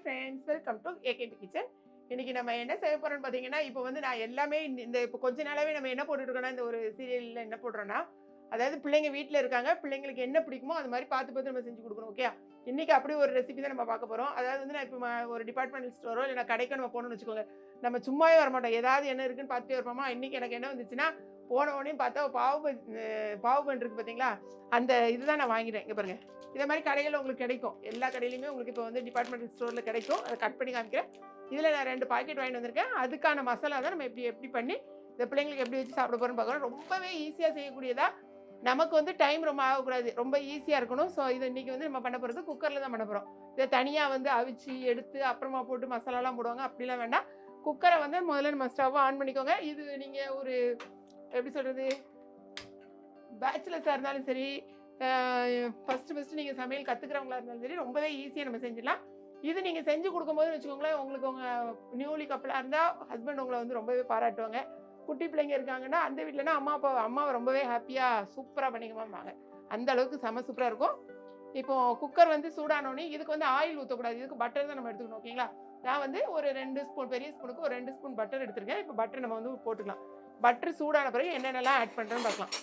Friends welcome to AKP kitchen இன்னைக்கு நம்ம என்ன செய்ய போகிறோம்னு பார்த்தீங்கன்னா இப்போ வந்து நான் எல்லாமே இந்த- இப்போ கொஞ்ச நாளாவே நம்ம என்ன போட்டுட்டு இருக்கோம்னா இந்த ஒரு சீரியலில் என்ன போடுறோன்னா அதாவது பிள்ளைங்க வீட்டில் இருக்காங்க பிள்ளைங்களுக்கு என்ன பிடிக்குமோ அது மாதிரி பார்த்து பார்த்து நம்ம செஞ்சு கொடுக்கணும் ஓகே இன்னைக்கு அப்படி ஒரு ரெசிபி தான் நம்ம பார்க்க போகிறோம் அதாவது வந்து நான் இப்போ ஒரு டிபார்ட்மெண்டல் ஸ்டோரோ இல்லை கடைக்கோ நம்ம போகணும்னு வச்சுக்கோங்க. நம்ம சும்மாவே வர மாட்டோம் ஏதாவது என்ன இருக்குன்னு பார்த்துட்டே இருப்போமா இன்னைக்கு எனக்கு என்ன வந்துச்சுன்னா போன உடனே பார்த்தா பாவு பாவு பன் இருக்கு பார்த்தீங்களா அந்த இதுதான் நான் வாங்கிட்டேன். இங்கே பாருங்கள் இதே மாதிரி கடையில் உங்களுக்கு கிடைக்கும். எல்லா கடையிலையுமே உங்களுக்கு இப்போ வந்து டிபார்ட்மெண்டல் ஸ்டோரில் கிடைக்கும். அதை கட் பண்ணி காமிக்கிறேன். இதில் நான் ரெண்டு பாக்கெட் வாங்கிட்டு வந்திருக்கேன். அதுக்கான மசாலா தான் நம்ம எப்படி எப்படி பண்ணி இந்த பிள்ளைங்களுக்கு எப்படி வச்சு சாப்பிட போகிறோம்னு பார்க்குறோம். ரொம்பவே ஈஸியாக செய்யக்கூடியதாக நமக்கு வந்து டைம் ரொம்ப ஆகக்கூடாது. ரொம்ப ஈஸியாக இருக்கணும். ஸோ இது இன்றைக்கி வந்து நம்ம பண்ண போகிறது குக்கரில் தான் பண்ண போகிறோம் இதை தனியாக வந்து அவிச்சு எடுத்து அப்புறமா போட்டு மசாலாலாம் போடுவாங்க. அப்படிலாம் வேண்டாம். குக்கரை வந்து முதல்ல நம்ம ஸ்டவ் ஆன் பண்ணிக்கோங்க. இது நீங்கள் ஒரு எப்படி சொல்கிறது பேச்சுலர்ஸாக இருந்தாலும் சரி ஃபஸ்ட்டு ஃபஸ்ட்டு நீங்கள் சமையல் கற்றுக்கிறவங்களா இருந்தாலும் சரி ரொம்பவே ஈஸியாக நம்ம செஞ்சிடலாம். இது நீங்கள் செஞ்சு கொடுக்கும்போது வச்சுக்கோங்களேன் உங்களுக்கு உங்கள் நியூலி கப்பலாக இருந்தால் ஹஸ்பண்ட் உங்களை வந்து ரொம்பவே பாராட்டுவாங்க. குட்டி பிள்ளைங்க இருக்காங்கன்னா அந்த வீட்டிலனா அம்மா அப்பா அம்மாவை ரொம்பவே ஹாப்பியாக சூப்பராக பண்ணிக்கமாம்பாங்க அந்த அளவுக்கு செம சூப்பராக இருக்கும். இப்போ குக்கர் வந்து சூடானோடனே இதுக்கு வந்து ஆயில் ஊற்றக்கூடாது இதுக்கு பட்டர் தான் நம்ம எடுத்துக்கணும் ஓகேங்களா நான் வந்து ஒரு ரெண்டு ஸ்பூன் பெரிய ஸ்பூனுக்கு ஒரு ரெண்டு ஸ்பூன் பட்டர் எடுத்துருக்கேன். இப்போ பட்டர் நம்ம வந்து போட்டுக்கலாம். பட்டர் சூடான பிறகு என்னென்னலாம் ஆட் பண்ணுறேன்னு பார்க்கலாம்.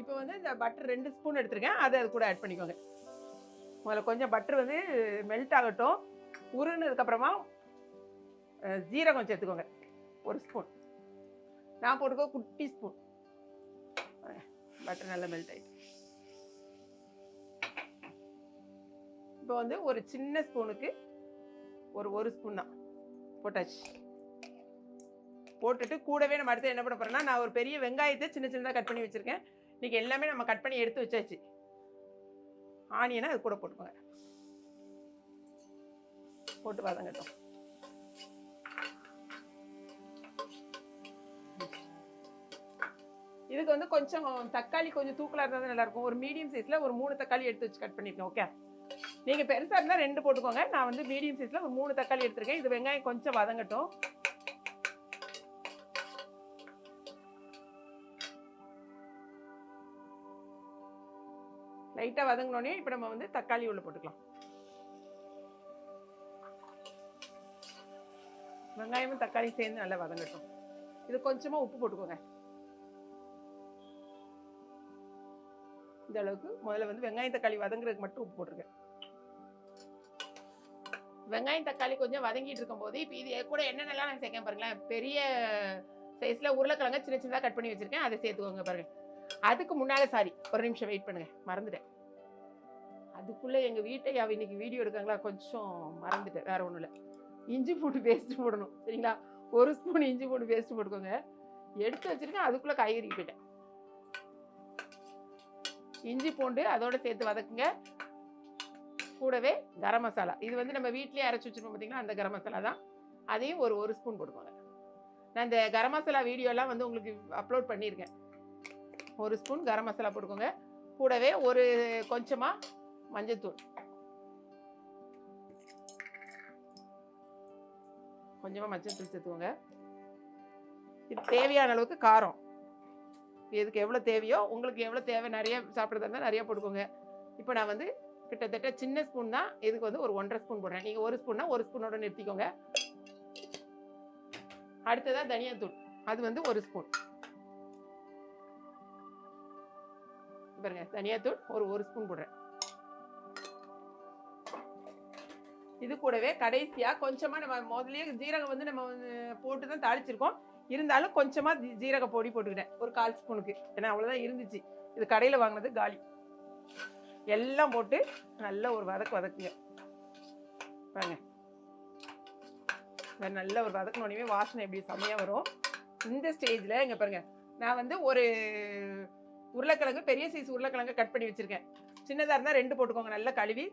இப்போ வந்து இந்த பட்டர் ரெண்டு ஸ்பூன் எடுத்திருக்கேன். அதை அது கூட ஆட் பண்ணிக்கோங்க. முதல்ல கொஞ்சம் பட்டர் வந்து மெல்ட் ஆகட்டும். உருனதுக்கப்புறமா ஜீரகம் சேர்த்துக்கோங்க. ஒரு ஸ்பூன் நான் போட்டுக்கோ குட்டி ஸ்பூன் பட்டர் நல்லா மெல்ட் ஆகிட்டு இப்போ வந்து ஒரு சின்ன ஸ்பூனுக்கு ஒரு ஒரு ஸ்பூன் தான். போட்டாச்சு. போட்டுட்டு கூடவே நம்ம அடுத்து என்ன பண்ண போறோம்னா நான் ஒரு பெரிய வெங்காயத்தை சின்ன சின்னதாக கட் பண்ணி வச்சுருக்கேன். இன்றைக்கி எல்லாமே நம்ம கட் பண்ணி எடுத்து வச்சாச்சு. ஆனியனை அது கூட போட்டுக்கோங்க. போட்டு வதங்கட்டும் இதுக்கு வந்து கொஞ்சம் தக்காளி கொஞ்சம் தூக்கலாக இருந்தால் தான் நல்லாயிருக்கும் ஒரு மீடியம் சைஸில் ஒரு மூணு தக்காளி எடுத்து வச்சு கட் பண்ணியிருக்கேன் ஓகே நீங்கள் பெருசாக இருந்தால் ரெண்டு போட்டுக்கோங்க. நான் வந்து மீடியம் சைஸில் ஒரு மூணு தக்காளி எடுத்துருக்கேன். இது வெங்காயம் கொஞ்சம் வதங்கட்டும். லைட்டாக வதங்கினோடனே இப்போ நம்ம வந்து தக்காளி உள்ள போட்டுக்கலாம். வெங்காயமும் தக்காளி சேர்ந்து நல்லா வதங்கட்டும். இது கொஞ்சமாக உப்பு போட்டுக்கோங்க. இந்த அளவுக்கு முதல்ல வந்து வெங்காயம் தக்காளி வதங்குறதுக்கு மட்டும் உப்பு போட்டிருக்கேன் வெங்காயம் தக்காளி கொஞ்சம் வதங்கிட்டு இருக்கும்போது இப்போ இது கூட என்னென்னலாம் நான் சேர்க்கேன் பாருங்களேன். பெரிய சைஸில் உருளைக்கிழங்க சின்ன சின்னதாக கட் பண்ணி வச்சுருக்கேன். அதை சேர்த்துக்கோங்க பாருங்கள் அதுக்கு முன்னால் சாரி ஒரு நிமிஷம் வெயிட் பண்ணுங்கள் மறந்துட்டேன். அதுக்குள்ளே எங்கள் வீட்டை அவள் இன்றைக்கி வீடியோ எடுக்காங்களா கொஞ்சம் மறந்துட்டேன். வேறு ஒன்றும் இல்லை இஞ்சி பூண்டு பேஸ்ட் போடணும். சரிங்களா? ஒரு ஸ்பூன் இஞ்சி பூண்டு பேஸ்ட் போட்டுக்கோங்க. எடுத்து வச்சிருக்கேன். அதுக்குள்ளே காய்கறி போயிட்டேன். இஞ்சி பூண்டு அதோட சேர்த்து வதக்குங்க. கூடவே கரம் மசாலா. இது வந்து நம்ம வீட்லேயே அரைச்சி வச்சிருப்போம் பார்த்திங்கன்னா அந்த கரம் மசாலா தான். அதையும் ஒரு ஒரு ஸ்பூன் போட்டுக்கோங்க. நான் இந்த கரம் மசாலா வீடியோலாம் வந்து உங்களுக்கு அப்லோட் பண்ணியிருக்கேன். ஒரு ஸ்பூன் கரம் மசாலா போட்டுக்கோங்க. கூடவே ஒரு கொஞ்சமாக மஞ்சத்தூள். கொஞ்சமாக மஞ்சத்தூள் சேர்த்துக்கோங்க. இது தேவையான அளவுக்கு காரம். இதுக்கு எவ்வளோ தேவையோ உங்களுக்கு எவ்வளோ தேவை நிறைய சாப்பிட்றதா இருந்தால் நிறைய போட்டுக்கோங்க. இப்போ நான் வந்து கிட்டத்தட்ட சின்ன ஸ்பூன் தான் இதுக்கு வந்து ஒரு ஒன்றரை ஸ்பூன் போடுறேன். நீங்கள் ஒரு ஸ்பூன்னா ஒரு ஸ்பூனோட நிறுத்திக்கோங்க. அடுத்ததாக தனியாத்தூள். அது வந்து ஒரு ஸ்பூன். பாருங்க தனியாத்தூள் ஒரு ஒரு ஸ்பூன் போடுறேன். இது கூடவே கடைசியாக கொஞ்சமாக நம்ம முதலே ஜீரகம் வந்து நம்ம போட்டு தான் தாளிச்சிருக்கோம். இருந்தாலும் கொஞ்சமாக ஜீரக பொடி போட்டுக்கிட்டேன். ஒரு கால் ஸ்பூனுக்கு. ஏன்னா அவ்வளோதான் இருந்துச்சு. இது கடையில் வாங்கினது காலி. எல்லாம் போட்டு நல்ல ஒரு வதக்கு வதக்குங்க. பாருங்க. நல்ல ஒரு வதக்கினோடனே வாசனை எப்படி செம்மையாக வரும். இந்த ஸ்டேஜில் இங்கே பாருங்க. நான் வந்து ஒரு உருளைக்கிழங்கு பெரிய சைஸ் உருளைக்கிழங்கு கட் பண்ணி வச்சுருக்கேன். சின்னதாக இருந்தால் ரெண்டு போட்டுக்கோங்க. நல்லா கழுவி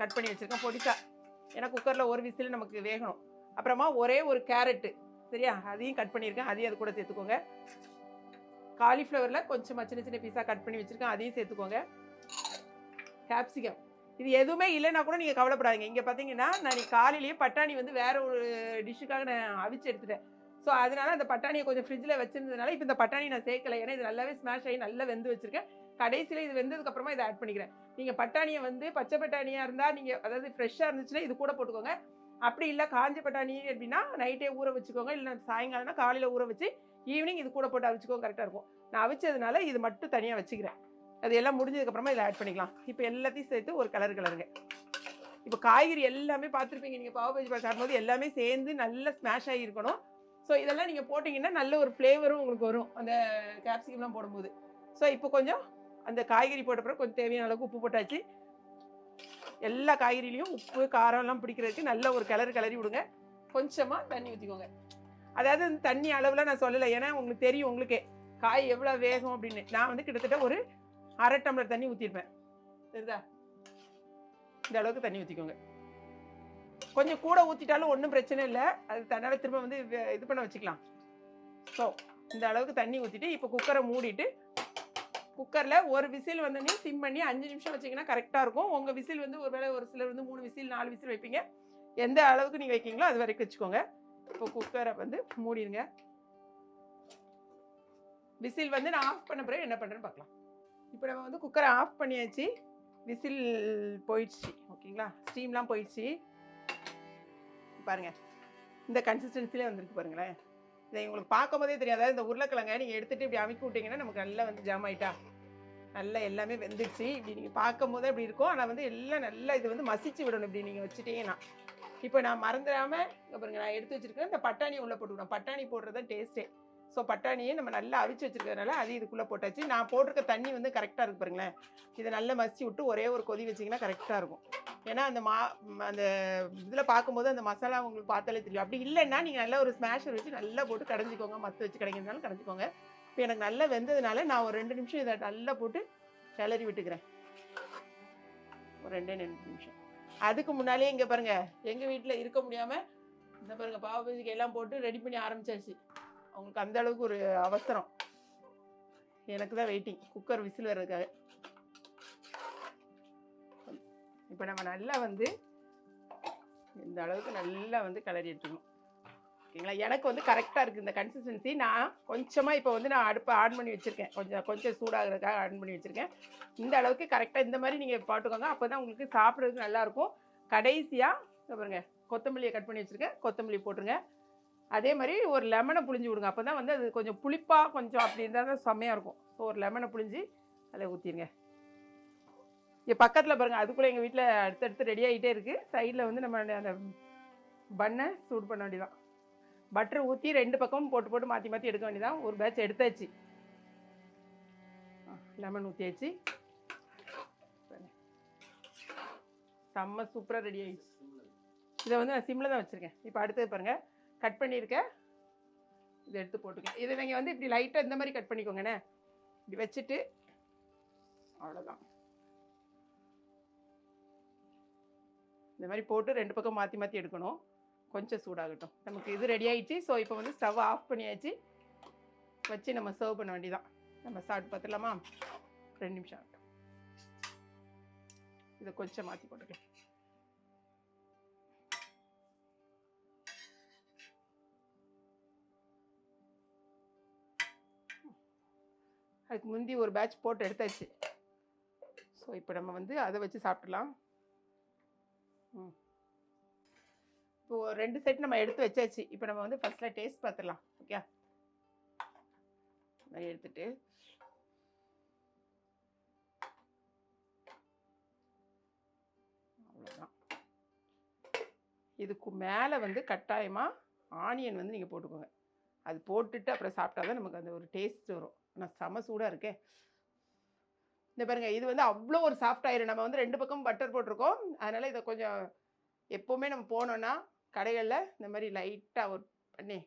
கட் பண்ணி வச்சுருக்கேன். பொடிசா ஏன்னா குக்கரில் ஒரு விசில் நமக்கு வேகணும். அப்புறமா ஒரே ஒரு கேரட்டு சரியா? அதையும் கட் பண்ணியிருக்கேன். அதையும் அது கூட சேர்த்துக்கோங்க. காலிஃப்ளவரில் கொஞ்சமாக சின்ன சின்ன பீஸாக கட் பண்ணி வச்சுருக்கேன். அதையும் சேர்த்துக்கோங்க. கேப்சிகம் இது எதுவுமே இல்லைன்னா கூட நீங்கள் கவலைப்படாதீங்க. இங்கே பார்த்தீங்கன்னா நான் காலையிலேயே பட்டாணி வந்து வேறு ஒரு டிஷ்ஷுக்காக நான் அவிச்சு எடுத்துட்டேன். ஸோ அதனால அந்த பட்டாணியை கொஞ்சம் ஃப்ரிட்ஜில் வச்சிருந்ததுனால இப்போ இந்த பட்டாணி நான் சேர்க்கலை. ஏன்னா இது நல்லாவே ஸ்மாஷ் ஆகி நல்லா வெந்து வச்சிருக்கேன். கடைசியில் இது வெந்ததுக்கப்புறமா இதை ஆட் பண்ணிக்கிறேன். நீங்கள் பட்டாணியை வந்து பச்சை பட்டாணியாக இருந்தால் நீங்கள் அதாவது ஃப்ரெஷ்ஷாக இருந்துச்சுன்னா இது கூட போட்டுக்கோங்க. அப்படி இல்லை காஞ்ச பட்டாணி அப்படின்னா நைட்டே ஊற வச்சுக்கோங்க. இல்லை சாயங்காலம்னா காலையில் ஊற வச்சு ஈவினிங் இது கூட போட்டு அவிச்சுக்கோங்க கரெக்டாக இருக்கும். நான் அவிச்சதுனால இது மட்டும் தனியாக வச்சுக்கிறேன். அது எல்லாம் முடிஞ்சதுக்கப்புறமா இதில் ஆட் பண்ணிக்கலாம். இப்போ எல்லாத்தையும் சேர்த்து ஒரு கலர் கலருங்க இப்போ காய்கறி எல்லாமே பார்த்துருப்பீங்க நீங்கள் பாவ பஜ்ஜி சாப்பிடும்போது எல்லாமே சேர்ந்து நல்லா ஸ்மாஷ் ஆகியிருக்கணும் ஸோ இதெல்லாம் நீங்கள் போட்டிங்கன்னா நல்ல ஒரு ஃப்ளேவரும் உங்களுக்கு வரும். அந்த கேப்சிகம்லாம் போடும்போது. ஸோ இப்போ கொஞ்சம் அந்த காய்கறி போட்டப்புறம் கொஞ்சம் தேவையான அளவுக்கு உப்பு போட்டாச்சு. எல்லா காய்கறிலையும் உப்பு காரம்லாம் பிடிக்கிறதுக்கு நல்ல ஒரு கிளறு கிளறி விடுங்க. கொஞ்சமாக தண்ணி ஊற்றிக்கோங்க அதாவது இந்த தண்ணி அளவில் நான் சொல்லலை. ஏன்னா உங்களுக்கு தெரியும் உங்களுக்கே. காய் எவ்வளோ வேகும் அப்படின்னு. நான் வந்து கிட்டத்தட்ட ஒரு அரை டம்ளர் தண்ணி ஊற்றிருப்பேன் சரிதா இந்த அளவுக்கு தண்ணி ஊற்றிக்கோங்க கொஞ்சம் கூட ஊற்றிட்டாலும் ஒன்றும் பிரச்சனை இல்லை. அது தன்னால் திரும்ப வந்து இது பண்ண வச்சுக்கலாம். ஸோ இந்த அளவுக்கு தண்ணி ஊற்றிட்டு இப்போ குக்கரை மூடிட்டு குக்கரில் ஒரு விசில் வந்தோடனே சிம் பண்ணி அஞ்சு நிமிஷம் வச்சிங்கன்னா கரெக்டாக இருக்கும். உங்கள் விசில் வந்து ஒரு வேளை ஒரு சிலர் வந்து மூணு விசில் நாலு விசில் வைப்பீங்க. எந்த அளவுக்கு நீங்கள் வைக்கீங்களோ அது வரைக்கும் வச்சுக்கோங்க. இப்போ குக்கரை வந்து மூடிடுங்க. விசில் வந்து நான் ஆஃப் பண்ண பிறகு என்ன பண்ணுறேன்னு பார்க்கலாம். இப்போ நம்ம வந்து குக்கரை ஆஃப் பண்ணியாச்சு. விசில் போயிடுச்சு. ஓகேங்களா? ஸ்டீம்லாம் போயிடுச்சு. பாருங்கள் இந்த கன்சிஸ்டன்சிலே வந்திருக்கு பாருங்களேன். இதை உங்களுக்கு பார்க்கும் போதே தெரியும் அதாவது இந்த உருளைக்கிழங்க நீங்கள் எடுத்துகிட்டு இப்படி அமைக்கி விட்டீங்கன்னா நமக்கு நல்லா வந்து ஜாம் ஆயிட்டா. நல்லா எல்லாமே வெந்துடுச்சு இப்படி நீங்கள் பார்க்கும் போதே இப்படி இருக்கும். ஆனால் வந்து எல்லாம் நல்லா இது வந்து மசிச்சு விடணும் இப்படி நீங்கள் வச்சுட்டீங்கன்னா. இப்போ நான் மறந்துடாமல் அப்புறம் பாருங்க நான் எடுத்து வச்சுருக்கேன் இந்த பட்டாணி உள்ளே போட்டுக்கணும். பட்டாணி போடுறது தான் டேஸ்ட்டே ஸோ பட்டாணியை நம்ம நல்லா அவிச்சு வச்சிருக்கிறதுனால அது இதுக்குள்ளே போட்டாச்சு. நான் போட்டிருக்க தண்ணி வந்து கரெக்டாக இருக்கு பாருங்களேன். இதை நல்லா மசிச்சு விட்டு ஒரே ஒரு கொதி வச்சிங்கன்னா கரெக்டாக இருக்கும். ஏன்னா அந்த மா அந்த இதில் பார்க்கும்போது அந்த மசாலா உங்களுக்கு பார்த்தாலே தெரியும். அப்படி இல்லைன்னா நீங்கள் நல்லா ஒரு ஸ்மாஷர் வச்சு நல்லா போட்டு கடைஞ்சிக்கோங்க. மற்ற வச்சு கடைங்கிறதுனால கடைஞ்சிக்கோங்க. இப்போ எனக்கு நல்லா வெந்ததுனால நான் ஒரு ரெண்டு நிமிஷம் இதை நல்லா போட்டு கிளறி விட்டுக்கிறேன். ஒரு ரெண்டே ரெண்டு நிமிஷம். அதுக்கு முன்னாலே இங்கே பாருங்கள் எங்கள் வீட்டில் இருக்க முடியாமல் இந்த பாருங்கள் பாவ பூஜைக்கு எல்லாம் போட்டு ரெடி பண்ணி ஆரம்பிச்சாச்சு. அவங்களுக்கு அந்த அளவுக்கு ஒரு அவசரம். எனக்கு தான் வெயிட்டிங் குக்கர் விசில் வர்றதுக்காக. இப்போ நம்ம நல்லா வந்து இந்த அளவுக்கு நல்லா வந்து கலரி எடுத்துக்கணும். ஓகேங்களா எனக்கு வந்து கரெக்டாக இருக்குது இந்த கன்சிஸ்டன்சி நான் கொஞ்சமாக இப்போ வந்து நான் அடுப்பை ஆன் பண்ணி வச்சுருக்கேன். கொஞ்சம் கொஞ்சம் சூடாகிறதுக்காக ஆன் பண்ணி வச்சுருக்கேன். இந்த அளவுக்கு கரெக்டாக இந்த மாதிரி நீங்கள் போட்டுக்கோங்க அப்போ தான் உங்களுக்கு சாப்பிட்றதுக்கு நல்லாயிருக்கும் கடைசியாக பாருங்க கொத்தமல்லியை கட் பண்ணி வச்சுருக்கேன். கொத்தமல்லி போட்டுருங்க. அதே மாதிரி ஒரு லெமனை புழிஞ்சு விடுங்க. அப்போ தான் வந்து அது கொஞ்சம் புளிப்பாக கொஞ்சம் அப்படி இருந்தால் தான் செம்மையாக இருக்கும். ஸோ ஒரு லெமனை புளிஞ்சு அதில் ஊற்றிடுங்க இங்கே பக்கத்தில் பாருங்கள் அதுக்குள்ளே எங்கள் வீட்டில் அடுத்தடுத்து ரெடி ஆகிட்டே இருக்குது சைடில் வந்து நம்ம அந்த பண்ணை சூடு பண்ண வேண்டியதான் பட்டர் ஊற்றி ரெண்டு பக்கமும் போட்டு போட்டு மாற்றி மாற்றி எடுக்க வேண்டியதான் ஒரு பேட்ச் எடுத்தாச்சு. லெமன் ஊற்றியாச்சு செம்ம சூப்பராக ரெடி ஆகிடுச்சு இதை வந்து நான் சிம்மில் தான் வச்சுருக்கேன். இப்போ அடுத்தது பாருங்கள் கட் பண்ணியிருக்கேன் இதை எடுத்து போட்டுக்கோங்க. இதை நீங்கள் வந்து இப்படி லைட்டாக இந்த மாதிரி கட் பண்ணிக்கோங்கண்ணே. இப்படி வச்சுட்டு அவ்வளோதான் இந்த மாதிரி போட்டு ரெண்டு பக்கம் மாற்றி மாற்றி எடுக்கணும். கொஞ்சம் சூடாகட்டும். நமக்கு இது ரெடி ஆகிடுச்சு ஸோ இப்போ வந்து ஸ்டவ் ஆஃப் பண்ணியாச்சு. வச்சு நம்ம சர்வ் பண்ண வேண்டியதான் நம்ம சாப்பிட்டு பார்த்துடலாமா? ரெண்டு நிமிஷம் ஆகட்டும். இதை கொஞ்சம் மாற்றி போட்டுக்கலாம் அதுக்கு முந்தி ஒரு பேட்ச் போட்டு எடுத்தாச்சு. ஸோ இப்போ நம்ம வந்து அதை வச்சு சாப்பிடலாம். ம். இப்போ ரெண்டு செட் நம்ம எடுத்து வச்சாச்சு. இப்போ நம்ம வந்து ஃபர்ஸ்ட்டில் டேஸ்ட் பார்த்துடலாம் ஓகே மாதிரி எடுத்துட்டு. அவ்வளோதான் இதுக்கு மேலே வந்து கட்டாயமாக ஆனியன் வந்து நீங்கள் போட்டுக்கோங்க. அது போட்டுட்டு அப்புறம் சாப்பிட்டா தான் நமக்கு அந்த ஒரு டேஸ்ட் வரும். நான் செம சூடாக இருக்கே. இந்த பாருங்க இது வந்து அவ்வளோ ஒரு சாஃப்ட் ஆயிரும். நம்ம வந்து ரெண்டு பக்கம் பட்டர் போட்டிருக்கோம். அதனால் இதை கொஞ்சம் எப்போவுமே நம்ம போனோன்னா கடைகளில் இந்த மாதிரி லைட்டாக ஒரு பண்ணி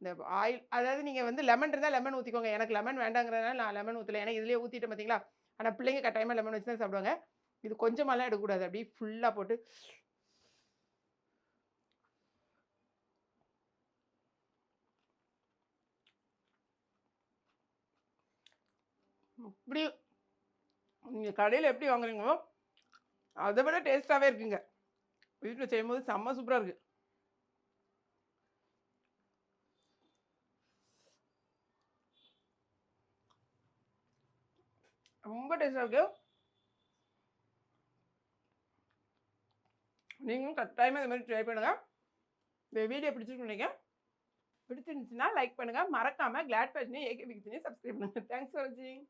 இந்த ஆயில் அதாவது நீங்கள் வந்து லெமன் இருந்தால் லெமன் ஊற்றிக்கோங்க எனக்கு லெமன் வேண்டாங்கிறதுனால நான் லெமன் ஊற்றல ஏன்னா இதுலேயே ஊற்றிட்டேன் பார்த்தீங்களா ஆனால் பிள்ளைங்க கட்டாயமாக லெமன் வச்சு தான் சாப்பிடுவாங்க. இது கொஞ்சமாலாம் எடுக்கக்கூடாது. அப்படியே ஃபுல்லாக போட்டு இப்படி நீங்கள் கடையில் எப்படி வாங்குறீங்களோ அதை விட டேஸ்ட்டாகவே இருக்குங்க. வீட்டில் செய்யும்போது செம்ம சூப்பராக இருக்குது டேஸ்டாக இருக்கு. நீங்களும் கட்டாயமாக இந்த மாதிரி ட்ரை பண்ணுங்கள் இந்த வீடியோ பிடிச்சிருக்கீங்க பிடிச்சிருந்துச்சுன்னா லைக் பண்ணுங்கள் மறக்காமல் கிளாட் பேஷனையும் ஏகே பிக்சனையும் சப்ஸ்கிரைப் பண்ணுங்கள் தேங்க்ஸ் ஃபார் வாட்சிங்